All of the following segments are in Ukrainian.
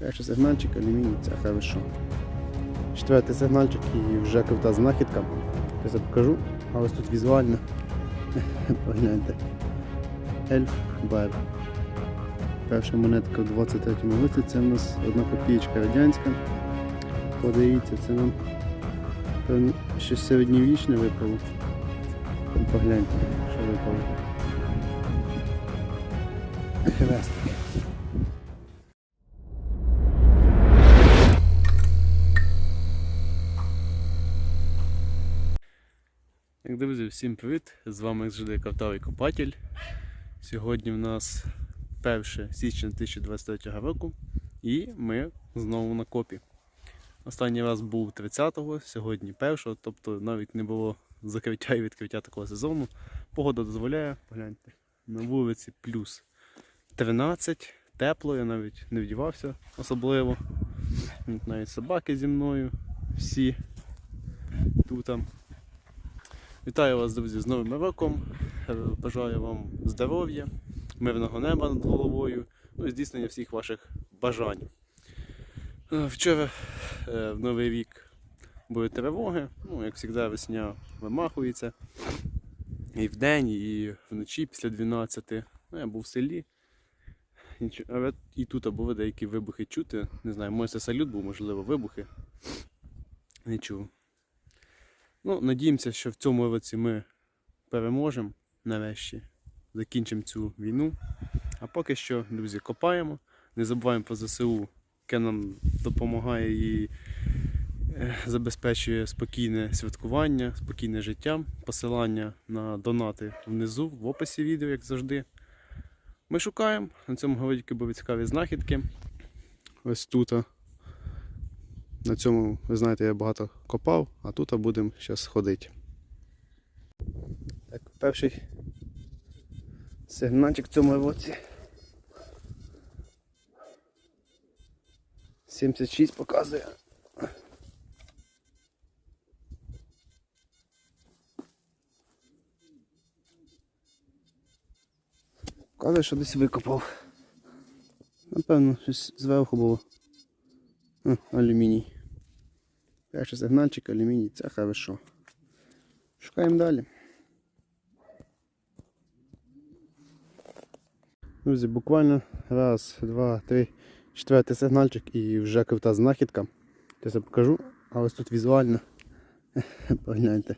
Перший сигнальчик, алюміній, це хорошо. Четвертий сигнальчик і вже крута знахідка. Я це покажу, а ось тут візуально. Погляньте. Ельф Бер. Перша монетка в 23-му році, це в нас одна копієчка радянська. Подивіться, це нам щось середньовічне випало. Погляньте, що випало. Хрестик. Друзі, всім привіт! З вами як завжди Кавтовий Копатель. Сьогодні в нас 1 січня 2023 року і ми знову на копі. Останній раз був 30-го, сьогодні 1-го, тобто навіть не було закриття і відкриття такого сезону. Погода дозволяє, погляньте, на вулиці плюс 13, тепло, я навіть не вдівався особливо. Навіть собаки зі мною, всі тут. Вітаю вас, друзі, з Новим роком. Е, Бажаю вам здоров'я, мирного неба над головою, ну і здійснення всіх ваших бажань. Е, Вчора е, в Новий рік були тривоги, ну, як завжди, весня вимахується. І вдень, і вночі після 12. Ну, я був в селі. І тут були деякі вибухи чути. Не знаю, може це салют був, можливо, вибухи. Не чув. Ну, надіємося, що в цьому році ми переможемо нарешті. Закінчимо цю війну. А поки що, друзі, копаємо. Не забуваємо про ЗСУ, яке нам допомагає і е, забезпечує спокійне святкування, спокійне життя. Посилання на донати внизу, в описі відео, як завжди. Ми шукаємо. На цьому говорить були цікаві знахідки. Ось тут. На цьому, ви знаєте, я багато копав, а тут будемо зараз ходити. Так, перший сигнальчик в цьому році. 76 показує. Показує, що десь викопав. Напевно, щось зверху було. А, алюміній. Перший сигнальчик, алюміній, це хорошо. Шукаємо далі. Друзі, буквально раз, два, три, четвертий сигнальчик і вже крута знахідка. Я це покажу, а ось тут візуально. Погляньте.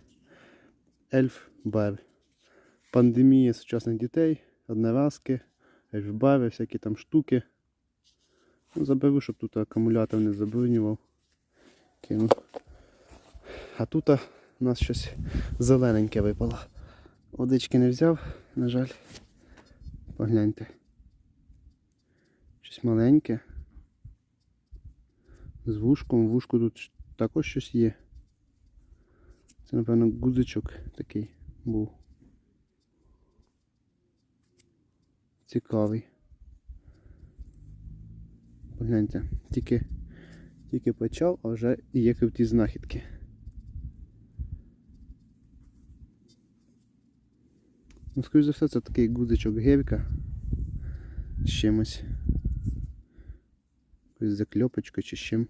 Ельф Бер. Пандемія сучасних дітей, одноразки, ельф-бари, всякі там штуки. Ну, заберу, щоб тут акумулятор не забруднював. Кину. А тут у нас щось зелененьке випало. Водички не взяв, на жаль. Погляньте. Щось маленьке. З вушком, вушку тут також щось є. Це, напевно, гудзичок такий був. Цікавий. Погляньте, тільки, тільки почав, а вже і є круті знахідки. Ну, скоріш за все, це такий гудзичок гелька з чимось. Якось закльопочка чи з чим.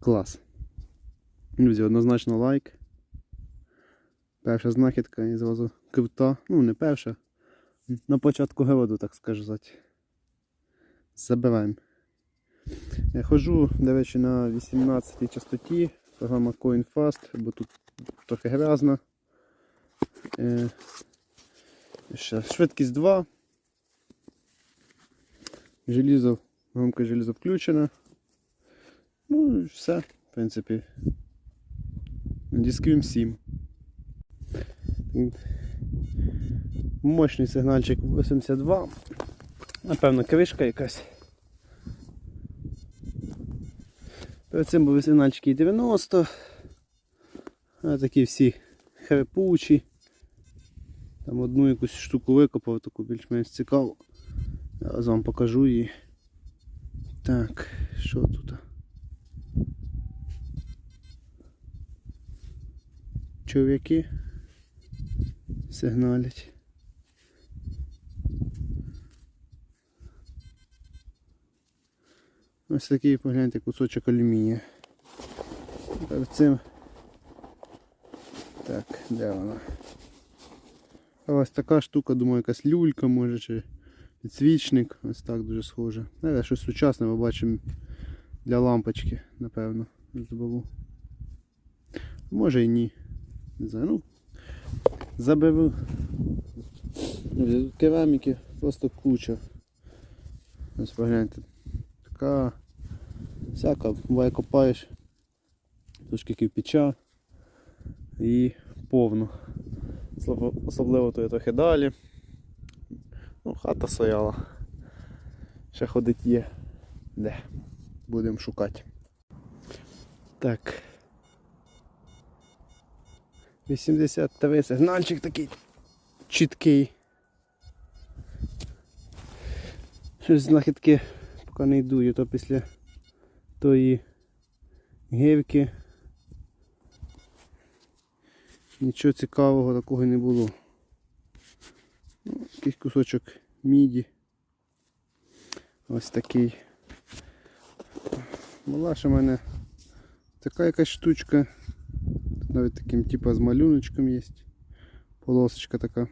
Клас. Друзі, однозначно лайк. Перша знахідка і зразу крута. Ну, не перша. На початку городу, так сказати. Забираємо. Я ходжу, до речі, на 18 частоті. Програма CoinFast, бо тут трохи грязно. Е, ще швидкість 2. Желізо, громке желізо включено. Ну і все, в принципі. Дискрім 7. Мощний сигнальчик 82. Напевно, кришка якась. Перед цим були сигнальчики 90. А такі всі хрипучі. Там одну якусь штуку викопав, таку більш-менш цікаву. Зараз вам покажу її. Так, що тут? Чов'яки сигналять. Ось такий, погляньте, кусочок алюмінія. Перед цим. Так, де вона? А ось така штука, думаю, якась люлька може чи підсвічник. Ось так дуже схоже. Але щось сучасне ми бачимо для лампочки, напевно. Збаву. Може і ні. Не знаю. Ну, заберу. Кераміки просто куча. Ось погляньте. Така всяка, буває копаєш трошки кирпича і повно. Особливо- то є трохи далі. Ну, хата стояла. Ще ходить є. Де? Будемо шукати. Так. 83 сигнальчик такий чіткий. Щось знахідки поки не йду, то після тої гирки нічого цікавого такого не було. Ну, якийсь кусочок міді. Ось такий. Була ще в мене така якась штучка. Тут навіть таким типу з малюночком є. Полосочка така.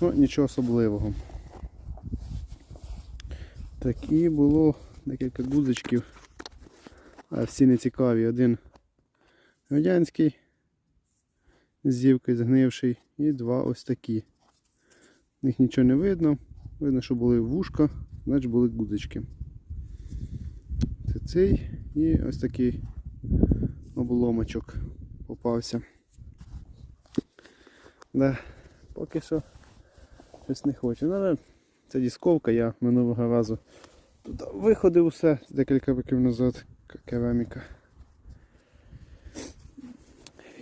Ну, нічого особливого. Так, і було декілька гудзичків. А всі не цікаві. Один радянський зівкою згнивший і два ось такі. В них нічого не видно. Видно, що були вушка, значить були гудзички. Це цей і ось такий обломочок попався. Да, поки що щось не хочу. Ну, але це дисковка, я минулого разу туди виходив усе декілька років назад. Кераміка.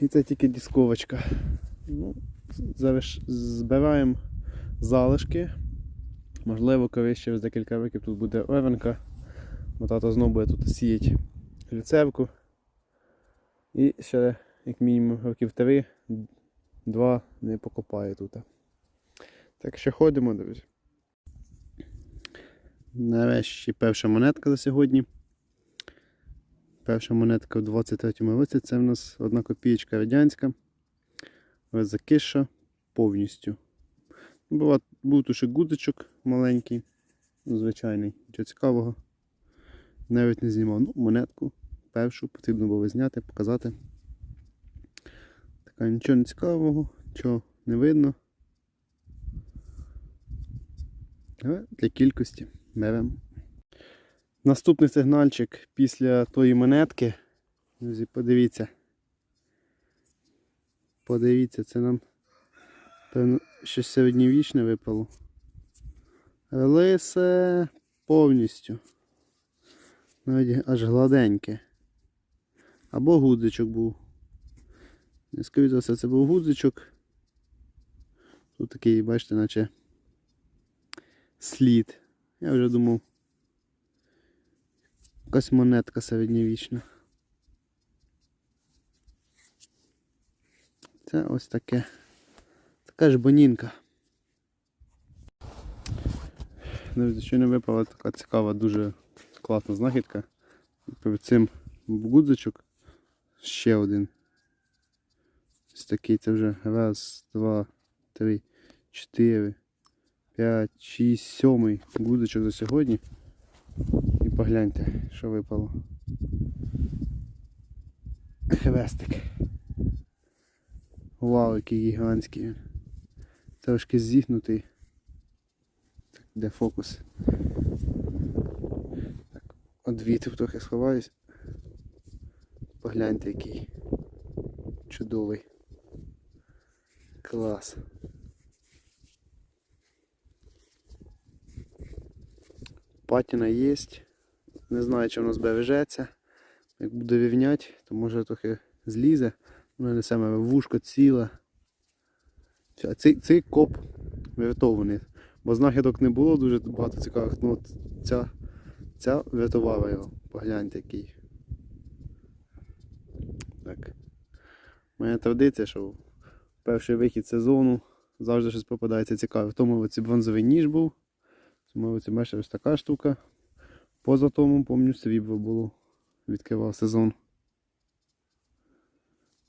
І це тільки дисковочка. Ну, зараз збираємо залишки. Можливо, колись через декілька років тут буде овенка. Бо тато знову буде тут сіяти люцерку. І ще як мінімум років 3-2 не покопаю тут. Так що ходимо, друзі. Нарешті перша монетка за сьогодні. Перша монетка в 23-му році це в нас одна копієчка радянська. Закиша повністю. Була, був тут ще гудзичок маленький, звичайний, нічого цікавого. Навіть не знімав. Ну, монетку першу потрібно було зняти, показати. Така нічого не цікавого, нічого не видно. Але для кількості беремо. Наступний сигнальчик після тої монетки. Друзі, подивіться. Подивіться, це нам певно щось середньовічне випало. Лисе повністю. Навіть аж гладеньке. Або гудзичок був. Не за все, це був гудзичок. Тут такий, бачите, наче слід. Я вже думав. Якась монетка середньовічна. Це ось таке. Така ж бонінка. Друзі, що не випала така цікава, дуже класна знахідка. Перед цим гудзичок. Ще один. Ось такий це вже раз, два, три, чотири, п'ять, шість, сьомий гудзичок за сьогодні. І погляньте, що випало. Хвестик. Вау, який гігантський. Трошки зігнутий. Так, де фокус? Так, от вітру трохи сховаюсь. Погляньте який. Чудовий. Клас. Патіна є. Не знаю, чи воно збережеться. Як буде рівняти, то може трохи злізе. Воно не саме вушко ціле. Цей, цей коп врятований. Бо знахідок не було дуже багато цікавих. Ну ця, ця врятувала його. Погляньте який. Так. Мене традиція, що в перший вихід сезону завжди щось попадається цікаве. В тому році бронзовий ніж був. Цьому році ось така штука. Поза тому, помню, свібло було. Відкривав сезон.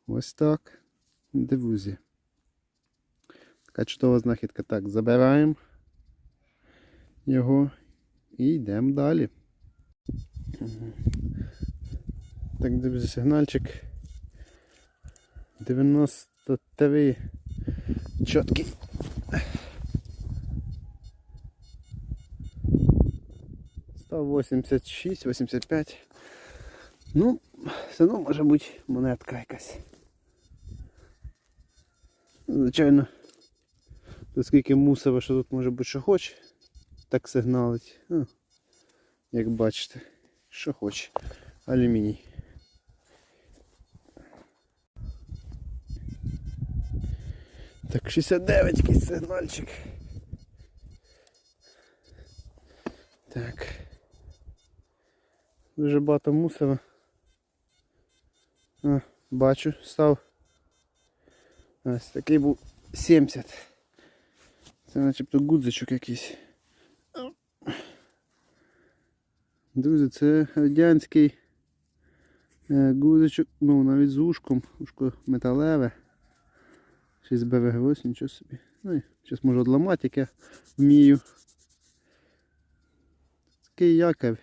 Ось так. Дивузі. Така чудова знахідка. Так, забираємо його і йдемо далі. Так, друзі, сигнальчик. 93 чіткий. Став 86, 85. Ну, все одно може бути монетка якась. Звичайно, оскільки мусово, що тут може бути що хоче, так сигналить. Ну, як бачите, що хоче. Алюміній. Так, 69 якийсь сигнальчик. Так. Дуже багато мусора. А, бачу, став. Ось такий був 70. Це начебто гудзичок якийсь. Друзі, це радянський е, гудзичок, ну навіть з ушком, ушко металеве. Ще з нічого собі. Ну і зараз можу одламати, як я вмію. Такий яків.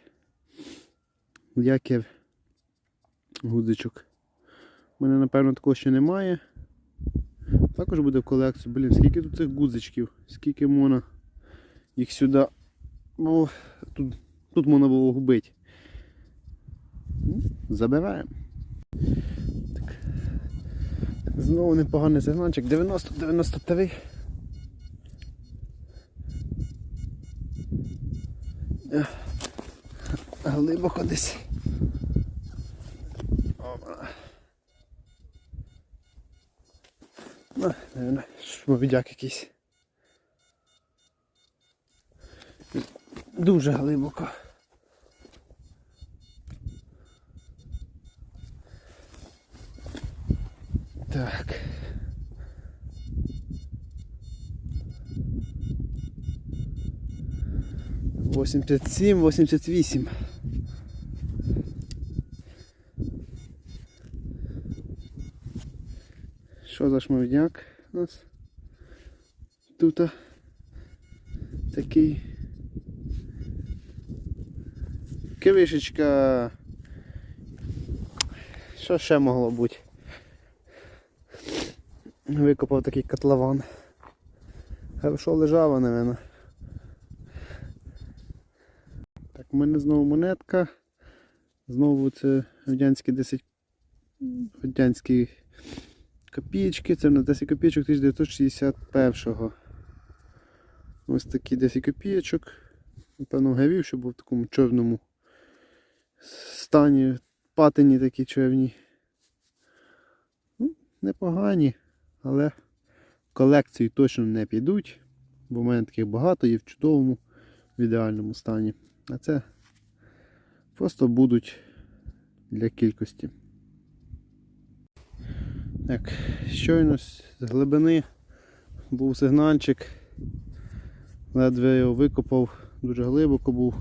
Яків гудзичок. У мене, напевно, такого ще немає. Також буде в колекцію. Блін, скільки тут цих гудзичків, скільки можна їх сюди. О, тут, тут можна було губити. Ну, Забираємо. Так. Знову непоганий сигнальчик. 90-93. Глибоко десь. Опа. Ну, наверное, якийсь. Дуже глибоко. Так. Восемьдесят сім, восемьдесят вісім. Що за шмовдяк у нас? Тут такий кивишечка. Що ще могло бути? Викопав такий котлован. Хорошо лежава, напевно. Так, у мене знову монетка. Знову це радянські 10 радянські копійки. Це на 10 копійочок 1961-го. Ось такі 10 копійочок. Напевно, гавів, що був в такому чорному стані, патині такі чорні. Ну, непогані, але в колекцію точно не підуть, бо в мене таких багато є в чудовому, в ідеальному стані. А це просто будуть для кількості. Так, щойно з глибини був сигнальчик. Ледве його викопав, дуже глибоко був.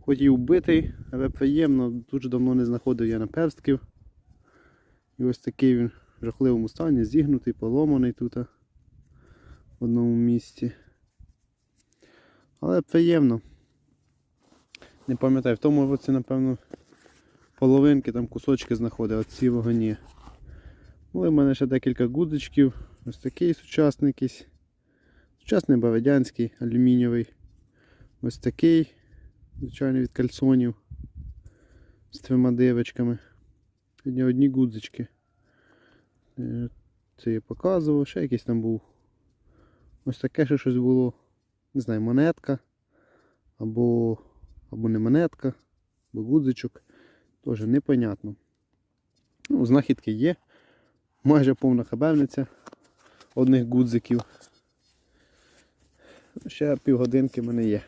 Хоч і вбитий, але приємно, дуже давно не знаходив я наперстків. І ось такий він в жахливому стані, зігнутий, поломаний тут в одному місці. Але приємно. Не пам'ятаю, в тому році, напевно, половинки, там кусочки знаходив, а ці вогоні. Були в мене ще декілька гудзичків. Ось такий сучасний якийсь. Сучасний бавидянський, алюмінієвий. Ось такий, звичайно, від кальсонів з трьома дивочками. Одні одні гудзички. Е, Це я показував, ще якийсь там був. Ось таке ще щось було. Не знаю, монетка. Або, або не монетка, або гудзичок. Теж непонятно. Ну, знахідки є. Майже повна хабельниця одних гудзиків. Ще півгодинки в мене є.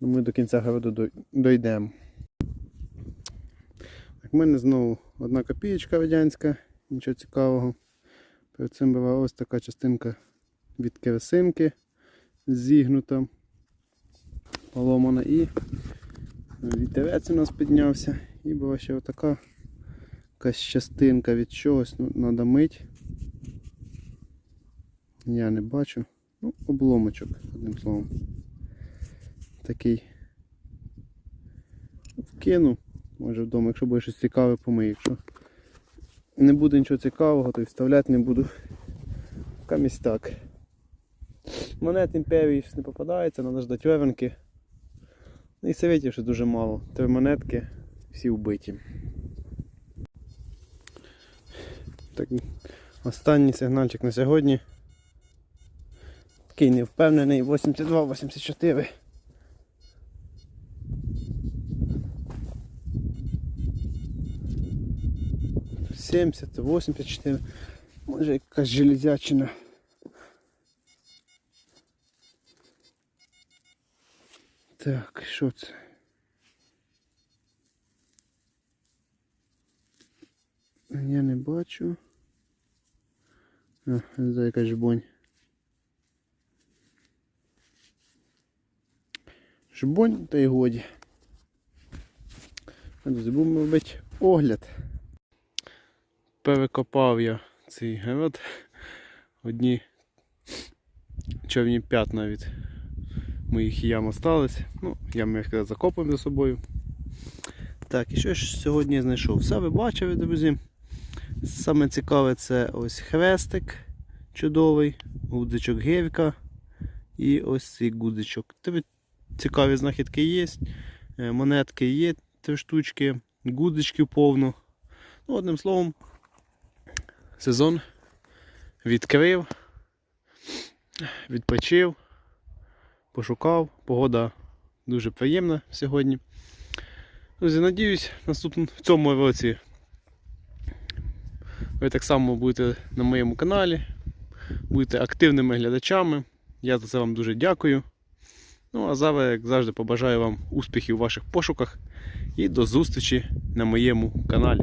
Ну, Ми до кінця городу дой- дойдемо. Так, в мене знову одна копієчка радянська, нічого цікавого. Перед цим була ось така частинка від керосинки зігнута, поломана і Вітерець у нас піднявся і була ще отака якась частинка від чогось, ну, треба мить. Я не бачу. Ну, обломочок, одним словом. Такий. Вкину. Може вдома, якщо буде щось цікаве, помию. Якщо не буде нічого цікавого, то й вставляти не буду. Камість так. Монет імперії не попадається, треба ждати вевенки. Ну і советів ще дуже мало. Три монетки, всі вбиті. Так, останній сигнальчик на сьогодні. Такий невпевнений 82-84. Сімдесят, 84. Може якась железячина. Так, що це? Я не бачу. А, це якась жбонь. Жбонь та й годі. Друзі, будемо робити огляд. Перекопав я цей город. Одні човні п'ятна від моїх ям остались. Ну, ями, як сказав, закопуємо за собою. Так, і що ж сьогодні я знайшов? Все ви бачили, друзі. Саме цікаве це ось хрестик чудовий, гудзичок гевка і ось цей гудзичок. Цікаві знахідки є. Е, Монетки є, три штучки, гудзичків повно. Ну, одним словом, сезон відкрив, відпочив, пошукав. Погода дуже приємна сьогодні. Друзі, надіюсь, наступному в цьому році ви так само будете на моєму каналі, будете активними глядачами. Я за це вам дуже дякую. Ну а зараз, як завжди, побажаю вам успіхів у ваших пошуках і до зустрічі на моєму каналі.